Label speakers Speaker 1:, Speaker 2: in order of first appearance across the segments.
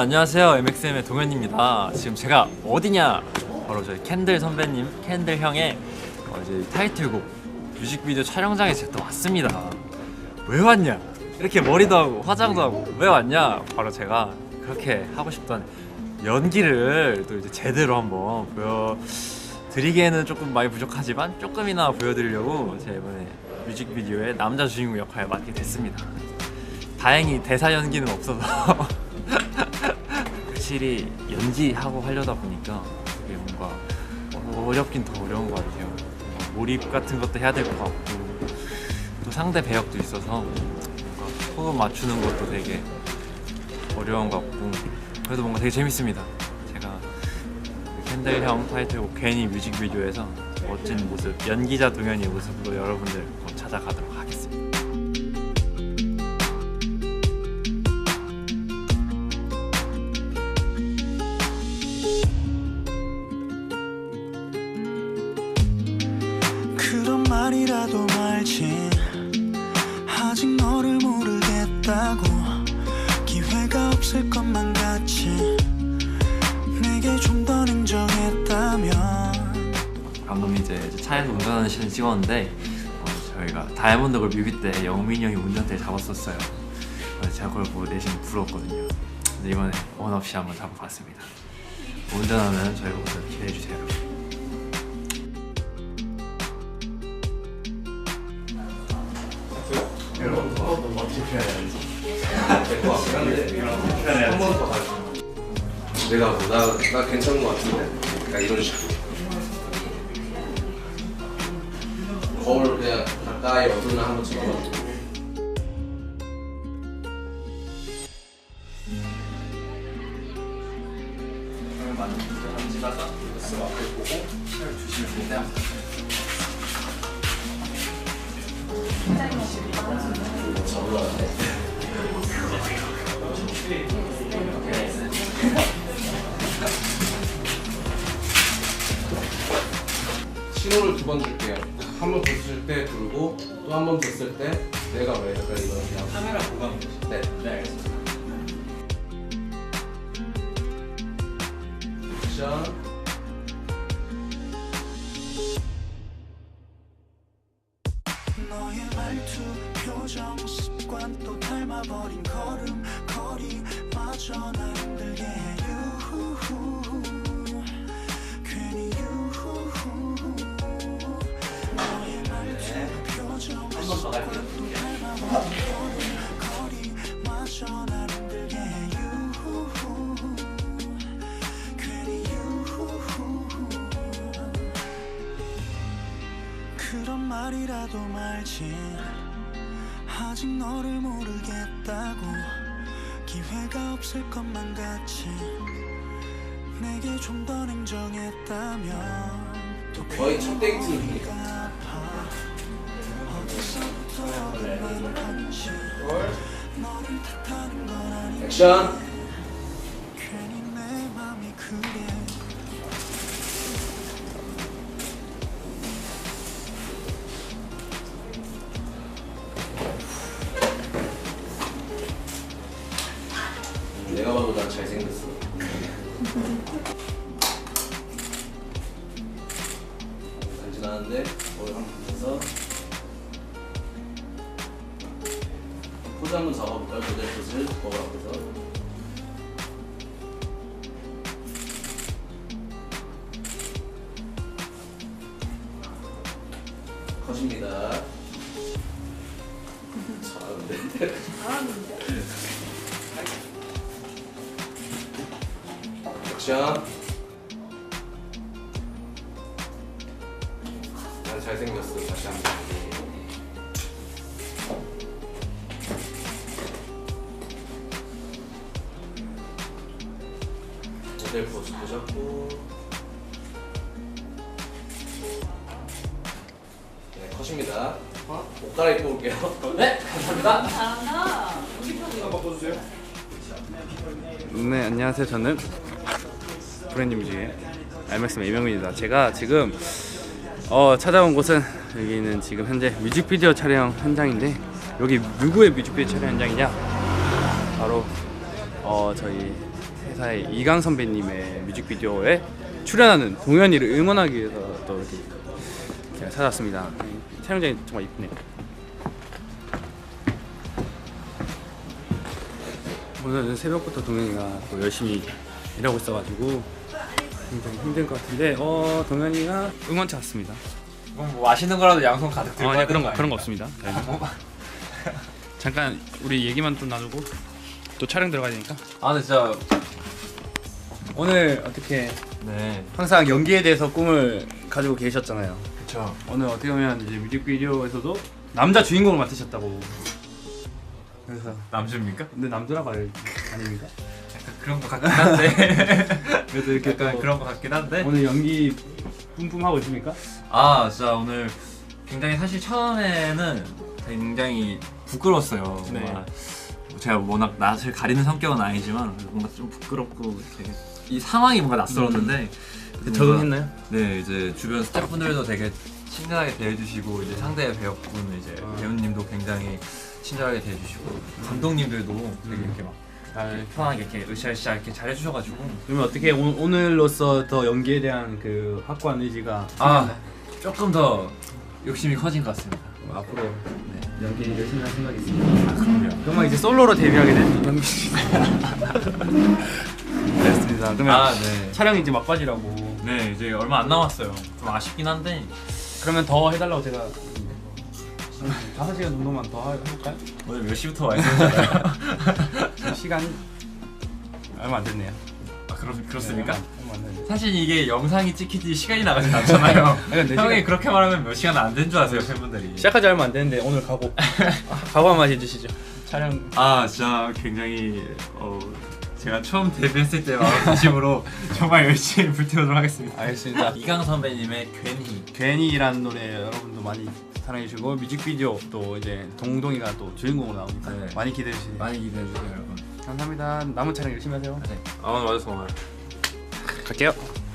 Speaker 1: 안녕하세요. MXM의 동현입니다. 지금 제가 어디냐? 바로 저희 캔들 선배님 캔들 형의 어, 이제 타이틀곡 뮤직비디오 촬영장에 제가 또 왔습니다. 왜 왔냐? 이렇게 머리도 하고 화장도 하고 왜 왔냐? 바로 제가 그렇게 하고 싶던 연기를 또 이제 제대로 한번 보여드리기에는 조금 많이 부족하지만 조금이나 보여드리려고 제가 이번에 뮤직비디오에 남자 주인공 역할을 맡게 됐습니다. 다행히 대사 연기는 없어서 확실히 연기하고 하려다 보니까 그게 뭔가 어렵긴 더 어려운 것 같아요. 몰입 같은 것도 해야 될 것 같고 또 상대 배역도 있어서 뭔가 호흡 맞추는 것도 되게 어려운 것 같고 그래도 뭔가 되게 재밌습니다. 제가 그 캔들 형 타이틀곡 괜히 뮤직비디오에서 멋진 모습 연기자 동현이의 모습으로 여러분들 곧 찾아가도록 하겠습니다.
Speaker 2: 말지 아직 너를 모르겠다고 기회가 없을 것만 같지 내게 좀 더 냉정했다면
Speaker 1: 방금 이제 차에서 운전하는 시즌 찍었는데 어, 저희가 다이아몬드 걸 뮤비 때 영민이 형이 운전대 잡았었어요. 그래서 제가 그걸 보고 내심 부러웠거든요. 근데 이번에 원 없이 한번 잡아봤습니다. 운전하면 저희 모습 기대해 주세요.
Speaker 3: 내가 뭐, 나, 나 괜찮은 것 같은데? 약간 이런 식으로. 거울 그냥 가까이 어두나 한번 찍어봐 신호를 두 번 줄게요. 한번 줬을 때 불고 또 한번 줬을 때 내가 왜 약간 이런 그냥 카메라 보강 네, 네 알겠습니다. 액션.
Speaker 2: 너의 말투 표정 습관 또 닮아버린 걸음 거리마저 날 힘들게. 해 유후후. 괜히 유후후. 너의 말투 표정 습관 또 닮아버린 걸음 거리마저 날 힘들게. 해 유후후. 괜히 유후후. 그런 말이라도 말지 아직 너를 모르겠다고 기회가 없을 것만 같지 내게 좀 더 냉정했다면 또
Speaker 3: 거의 첫
Speaker 2: 아파. 어디서부터 얼마나 한지? 너를 탓하는 건 아닌데.
Speaker 3: 액션 잘생겼어 간지나는데 거울 한번 보면서 포즈 한번 잡아볼까요? 모델 포즈 거울 앞에서 컷입니다 잘하는데? 액션 난 잘생겼어 다시 한번. 모델 포즈 보셨고. 네 컷입니다. 옷 갈아입고 올게요. 네 감사합니다.
Speaker 4: 잘한다.
Speaker 3: 한번 보여주세요.
Speaker 4: 네 안녕하세요. 저는 브랜님 중에 알맥스 이명민입니다. 제가 지금 어, 찾아온 곳은 여기는 지금 현재 뮤직비디오 촬영 현장인데 여기 누구의 뮤직비디오 촬영 현장이냐? 바로 어, 저희 회사의 이강 선배님의 뮤직비디오에 출연하는 동현이를 응원하기 위해서 또 이렇게 제가 찾았습니다. 촬영장이 정말 이쁘네요 오늘은 새벽부터 동현이가 또 열심히 일하고 있어가지고 굉장히 힘들 것 같은데 어 동현이가 응원차 왔습니다.
Speaker 1: 그럼 뭐 맛있는 거라도 양손 가득 들고
Speaker 4: 어, 아니 그런 거 그런 거? 없습니다. 저희는. 잠깐 우리 얘기만 좀 나누고 또 촬영 들어가야 되니까
Speaker 1: 아 근데 진짜
Speaker 4: 오늘 어떻게
Speaker 1: 네
Speaker 4: 항상 연기에 대해서 꿈을 가지고 계셨잖아요.
Speaker 1: 그쵸
Speaker 4: 오늘 어떻게 보면 이제 뮤직비디오에서도 남자 주인공을 맡으셨다고. 그래서
Speaker 1: 남주입니까?
Speaker 4: 근데 남자라고 알 아닙니까?
Speaker 1: 그런 거 같긴 한데
Speaker 4: 그래도 이렇게
Speaker 1: 약간
Speaker 4: 또
Speaker 1: 그런 거 같긴 한데
Speaker 4: 오늘 연기 뿜뿜 하고 있습니까?
Speaker 1: 아 진짜 오늘 굉장히 사실 처음에는 굉장히 부끄러웠어요.
Speaker 4: 네.
Speaker 1: 뭔가 제가 워낙 낯을 가리는 성격은 아니지만 뭔가 좀 부끄럽고 되게 이 상황이 뭔가 낯설었는데 뭔가-
Speaker 4: 적응했나요?
Speaker 1: 네 이제 주변 스태프분들도 되게 친근하게 대해주시고 이제 상대 배우분 이제
Speaker 4: 아.
Speaker 1: 배우님도 굉장히 친절하게 대해주시고 감독님들도 되게 이렇게 막
Speaker 4: 잘
Speaker 1: 편하게 이렇게 으쌰으쌰 이렇게 잘 해주셔가지고
Speaker 4: 그러면 어떻게 오, 오늘로써 더 연기에 대한 그 확고한 의지가
Speaker 1: 아 조금 더 욕심이 커진 것 같습니다.
Speaker 4: 앞으로
Speaker 1: 네.
Speaker 4: 연기 열심히 할 생각이 있습니다.
Speaker 1: 아, 그럼요.
Speaker 4: 그러면 이제 솔로로 데뷔하게 된 연기 씨. 그렇습니다. 그러면
Speaker 1: 아 네.
Speaker 4: 촬영 이제 막바지라고.
Speaker 1: 네 이제 얼마 안 남았어요. 좀 아쉽긴 한데
Speaker 4: 그러면 더 해달라고 제가 다섯 시간 정도만 더 하- 해볼까요?
Speaker 1: 오늘 몇 시부터 와 있었나요?
Speaker 4: 시간 얼마 안 됐네요.
Speaker 1: 아 그럼 그렇습니까?
Speaker 4: 네, 얼마 안 됐네요.
Speaker 1: 사실 이게 영상이 찍히지 시간이 나가진 않잖아요. 형이
Speaker 4: 시간-
Speaker 1: 그렇게 말하면 몇 시간 안 된 줄 아세요 팬분들이.
Speaker 4: 시작하지 얼마 안 됐는데 오늘 가고 아, 가고 한번 해주시죠. 촬영
Speaker 1: 아 진짜 굉장히 어 제가 처음 데뷔했을 때 마음 진심으로 정말 열심히 불태우도록 하겠습니다.
Speaker 4: 알겠습니다.
Speaker 1: 이강 선배님의 괜히
Speaker 4: 괜히라는 노래 여러분도 많이 사랑해 주시고 뮤직비디오 또 이제 동동이가 또 주인공으로 나오니까
Speaker 1: 네.
Speaker 4: 많이 기대해 주세요.
Speaker 1: 많이 기대해 주세요 여러분.
Speaker 4: 감사합니다. 남은 촬영 열심히 하세요.
Speaker 1: 네. 아 오늘 와줘서 고마워요.
Speaker 4: 갈게요.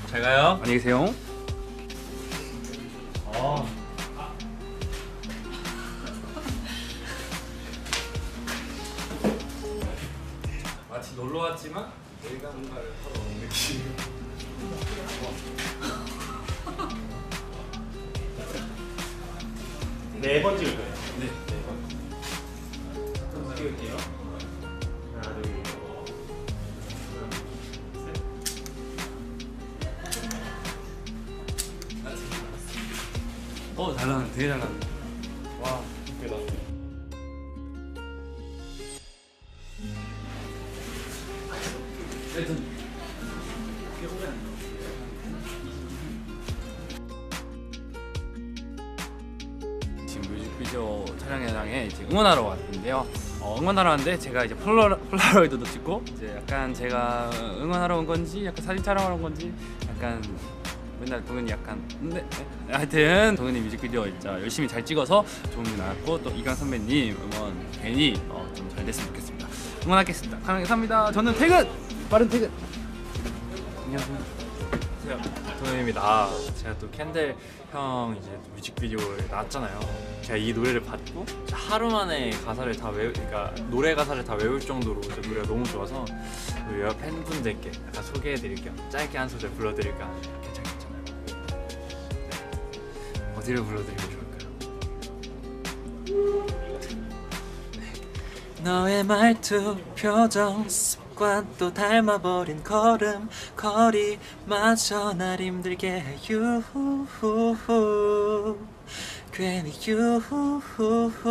Speaker 1: 잘 가요.
Speaker 4: 안녕히 계세요.
Speaker 1: 어.
Speaker 4: 마치 놀러 왔지만 저희가 뭔가를 하러 온 느낌. 네번 찍을 거예요. 네, 네 번. 찍을게요. 하나, 둘, 셋. 어, 잘 나왔네. 되게 잘 나왔네. 지금 뮤직비디오 촬영 현장에 이제 응원하러 왔는데요. 어, 응원하러 왔는데 제가 이제 폴라, 폴라로이드도 찍고 이제 약간 제가 응원하러 온 건지 약간 사진 촬영하러 온 건지 약간 맨날 동현이 약간 근데 네. 하여튼 동현이 뮤직비디오 진짜 열심히 잘 찍어서 좋은 게 나왔고 또 이강 선배님 응원 괜히 어, 좀 잘 됐으면 좋겠습니다. 응원하겠습니다. 감사합니다. 저는 퇴근 빠른 퇴근. 안녕하세요.
Speaker 1: 안녕하세요. 동현입니다. 제가 또 캔들 형 이제 뮤직비디오에 나왔잖아요. 제가 이 노래를 받고 하루 만에 가사를 다 외우, 그러니까 노래 가사를 다 외울 정도로 제 노래가 너무 좋아서 우리 팬분들께 약간 소개해드릴게요. 짧게 한 소절 불러드릴까 괜찮겠잖아요. 네. 어디를 불러드리면 좋을까요? 너의 말투, 표정, 습관 또 닮아버린 걸음 거리 마저 날 힘들게 해 유후후후. 괜히 유후후후.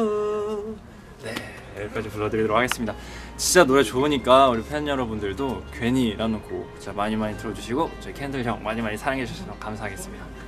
Speaker 1: 네 여기까지 불러드리도록 하겠습니다. 진짜 노래 좋으니까 우리 팬 여러분들도 괜히라는 곡 진짜 많이 많이 들어주시고 저희 캔들 형 많이 많이 사랑해 주셔서 감사하겠습니다